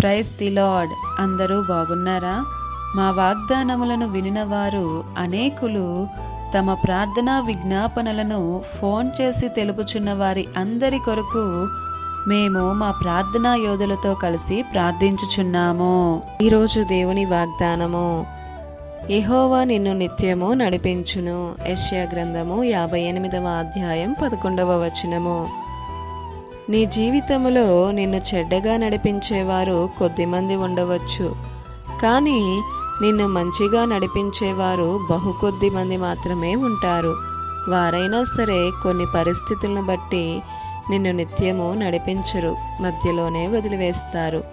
Praise the lord. అందరూ బాగున్నారా? మా వాగ్దానములను వినినవారు అనేకులు తమ ప్రార్థనా విజ్ఞాపనలను ఫోన్ చేసి తెలుపుచున్న వారి అందరి కొరకు మేము మా ప్రార్థనా యోధులతో కలిసి ప్రార్థించుచున్నాము. ఈరోజు దేవుని వాగ్దానము యెహోవా నిన్ను నిత్యము నడిపించును. యష్యా గ్రంథము యాభై ఎనిమిదవ అధ్యాయం పదకొండవ వచనము. నీ జీవితంలో నిన్ను చెడ్డగా నడిపించేవారు కొద్దిమంది ఉండవచ్చు. కానీ నిన్ను మంచిగా నడిపించేవారు బహు కొద్ది మంది మాత్రమే ఉంటారు. వారైనా సరే కొన్ని పరిస్థితులను బట్టి నిన్ను నిత్యము నడిపించరు మధ్యలోనే వదిలివేస్తారు.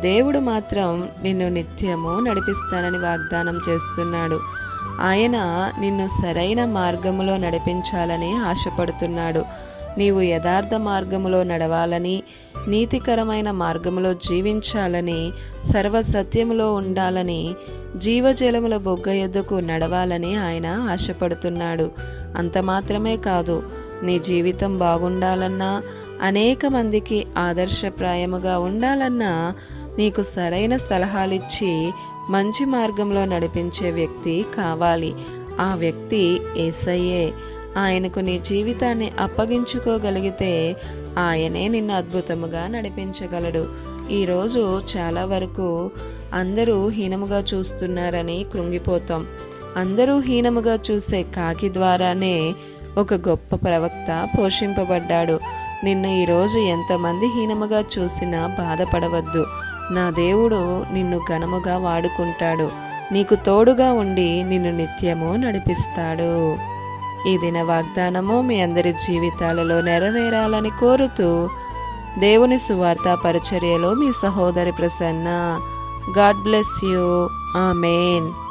దేవుడు మాత్రం నిన్ను నిత్యము నడిపిస్తానని వాగ్దానం చేస్తున్నాడు. ఆయన నిన్ను సరైన మార్గములో నడిపించాలని ఆశపడుతున్నాడు. నీవు యథార్థ మార్గములో నడవాలని నీతికరమైన మార్గములో జీవించాలని సర్వసత్యములో ఉండాలని జీవజలముల బొగ్గ ఎద్దుకు నడవాలని ఆయన ఆశపడుతున్నాడు. అంత మాత్రమే కాదు నీ జీవితం బాగుండాలన్నా అనేక మందికి ఆదర్శప్రాయముగా ఉండాలన్నా నీకు సరైన సలహాలిచ్చి మంచి మార్గంలో నడిపించే వ్యక్తి కావాలి. ఆ వ్యక్తి ఏసయ్యే. ఆయనకు నీ జీవితాన్ని అప్పగించుకోగలిగితే ఆయనే నిన్ను అద్భుతముగా నడిపించగలడు. ఈరోజు చాలా వరకు అందరూ హీనముగా చూస్తున్నారని కృంగిపోతాం. అందరూ హీనముగా చూసే కాకి ద్వారానే ఒక గొప్ప ప్రవక్త పోషింపబడ్డాడు. నిన్ను ఈరోజు ఎంతమంది హీనముగా చూసినా బాధపడవద్దు. నా దేవుడు నిన్ను ఘనముగా వాడుకుంటాడు. నీకు తోడుగా ఉండి నిన్ను నిత్యము నడిపిస్తాడు. ఈ దిన వాగ్దానము మీ అందరి జీవితాలలో నెరవేరాలని కోరుతూ దేవుని సువార్త పరిచర్యలో మీ సహోదరి Prasanna. God bless you. Amen.